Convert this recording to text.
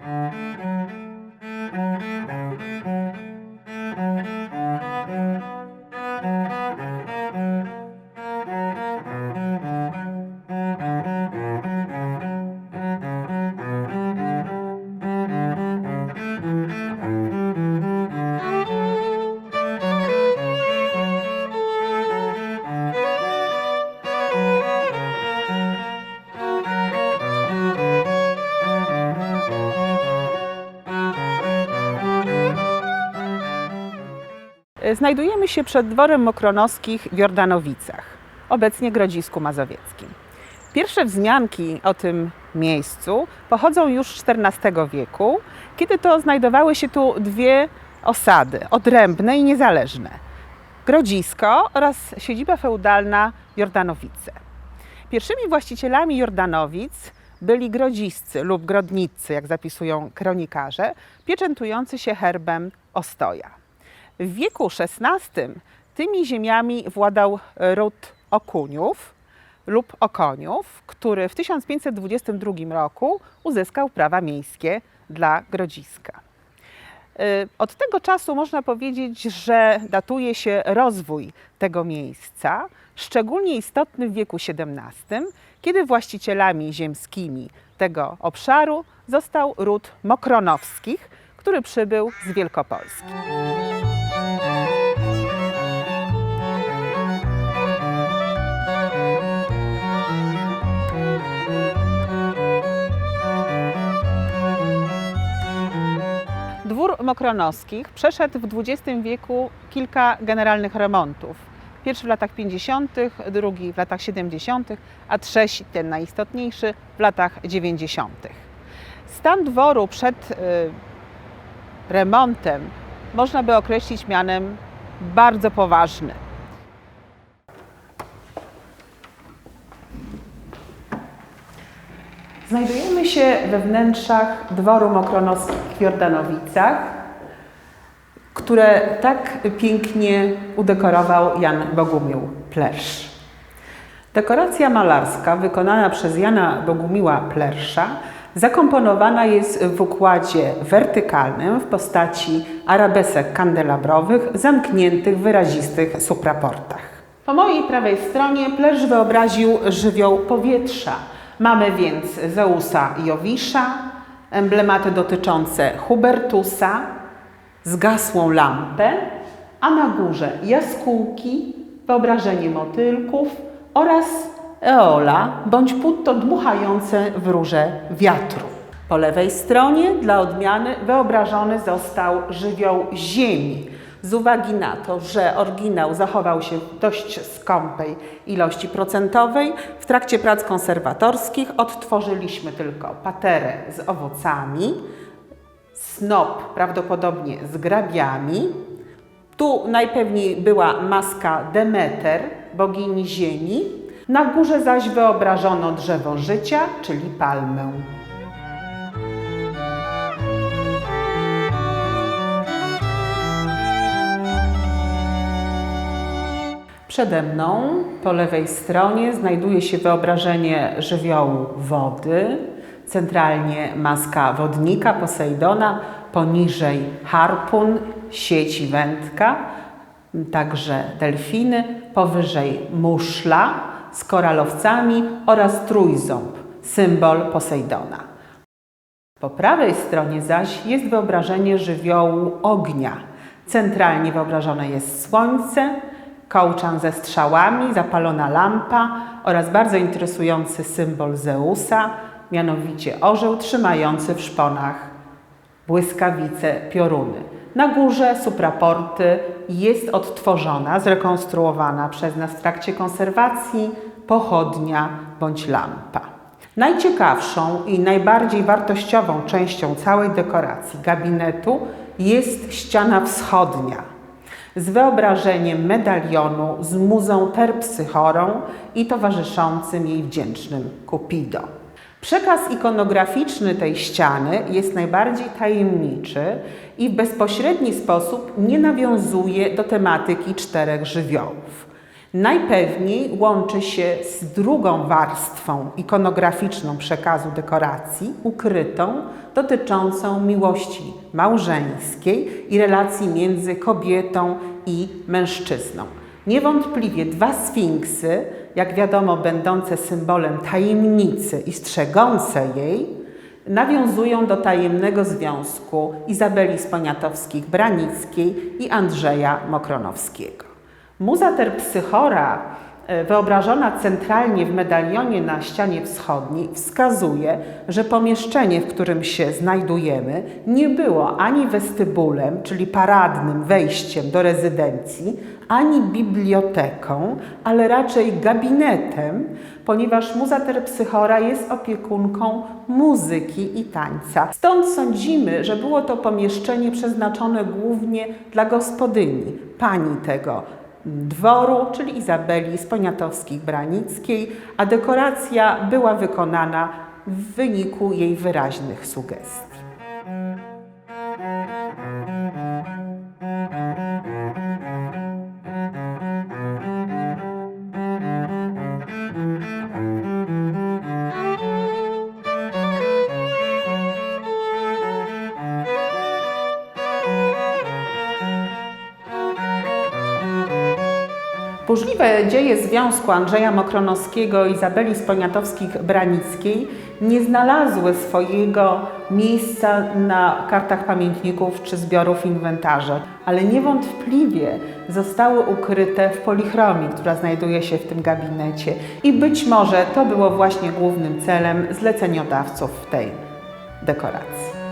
Música Znajdujemy się przed dworem Mokronowskich w Jordanowicach, obecnie Grodzisku Mazowieckim. Pierwsze wzmianki o tym miejscu pochodzą już z XIV wieku, kiedy to znajdowały się tu dwie osady, odrębne i niezależne. Grodzisko oraz siedziba feudalna Jordanowice. Pierwszymi właścicielami Jordanowic byli grodziscy lub grodnicy, jak zapisują kronikarze, pieczętujący się herbem Ostoja. W wieku XVI tymi ziemiami władał ród Okuniów lub Okoniów, który w 1522 roku uzyskał prawa miejskie dla Grodziska. Y, Od tego czasu można powiedzieć, że datuje się rozwój tego miejsca, szczególnie istotny w wieku XVII, kiedy właścicielami ziemskimi tego obszaru został ród Mokronowskich, który przybył z Wielkopolski. Dwór Mokronowskich przeszedł w XX wieku kilka generalnych remontów. Pierwszy w latach 50., drugi w latach 70., a trzeci, ten najistotniejszy, w latach 90. Stan dworu przed y, remontem można by określić mianem bardzo poważny. Znajdujemy się we wnętrzach dworu Mokronowskich w Jordanowicach, które tak pięknie udekorował Jan Bogumił Plersz. Dekoracja malarska wykonana przez Jana Bogumiła Plersza zakomponowana jest w układzie wertykalnym w postaci arabesek kandelabrowych zamkniętych w wyrazistych supraportach. Po mojej prawej stronie Plersz wyobraził żywioł powietrza. Mamy więc Zeusa Jowisza, emblematy dotyczące Hubertusa, zgasłą lampę, a na górze jaskółki, wyobrażenie motylków oraz eola bądź putto dmuchające w róże wiatru. Po lewej stronie dla odmiany wyobrażony został żywioł ziemi. Z uwagi na to, że oryginał zachował się w dość skąpej ilości procentowej, w trakcie prac konserwatorskich odtworzyliśmy tylko paterę z owocami, snop prawdopodobnie z grabiami. Tu najpewniej była maska Demeter, bogini ziemi. Na górze zaś wyobrażono drzewo życia, czyli palmę. Przede mną, po lewej stronie, znajduje się wyobrażenie żywiołu wody, centralnie maska wodnika Posejdona, poniżej harpun, sieci wędka, także delfiny, powyżej muszla z koralowcami oraz trójząb, symbol Posejdona. Po prawej stronie zaś jest wyobrażenie żywiołu ognia. Centralnie wyobrażone jest słońce, kołczan ze strzałami, zapalona lampa oraz bardzo interesujący symbol Zeusa, mianowicie orzeł trzymający w szponach błyskawice pioruny. Na górze supraporty jest odtworzona, zrekonstruowana przez nas w trakcie konserwacji pochodnia bądź lampa. Najciekawszą i najbardziej wartościową częścią całej dekoracji gabinetu jest ściana wschodnia z wyobrażeniem medalionu z muzą Terpsychorą i towarzyszącym jej wdzięcznym Cupido. Przekaz ikonograficzny tej ściany jest najbardziej tajemniczy i w bezpośredni sposób nie nawiązuje do tematyki czterech żywiołów. Najpewniej łączy się z drugą warstwą ikonograficzną przekazu dekoracji, ukrytą, dotyczącą miłości małżeńskiej i relacji między kobietą i mężczyzną. Niewątpliwie dwa sfinksy, jak wiadomo, będące symbolem tajemnicy i strzegące jej, nawiązują do tajemnego związku Izabeli Sponiatowskich-Branickiej i Andrzeja Mokronowskiego. Muza Terpsychora, wyobrażona centralnie w medalionie na ścianie wschodniej, wskazuje, że pomieszczenie, w którym się znajdujemy, nie było ani westybulem, czyli paradnym wejściem do rezydencji, ani biblioteką, ale raczej gabinetem, ponieważ Muza Terpsychora jest opiekunką muzyki i tańca. Stąd sądzimy, że było to pomieszczenie przeznaczone głównie dla gospodyni, pani tego dworu, czyli Izabeli Sponiatowskich-Branickiej, a dekoracja była wykonana w wyniku jej wyraźnych sugestii. Burzliwe dzieje związku Andrzeja Mokronowskiego i Izabeli Sponiatowskich-Branickiej nie znalazły swojego miejsca na kartach pamiętników czy zbiorów inwentarza, ale niewątpliwie zostały ukryte w polichromii, która znajduje się w tym gabinecie i być może to było właśnie głównym celem zleceniodawców tej dekoracji.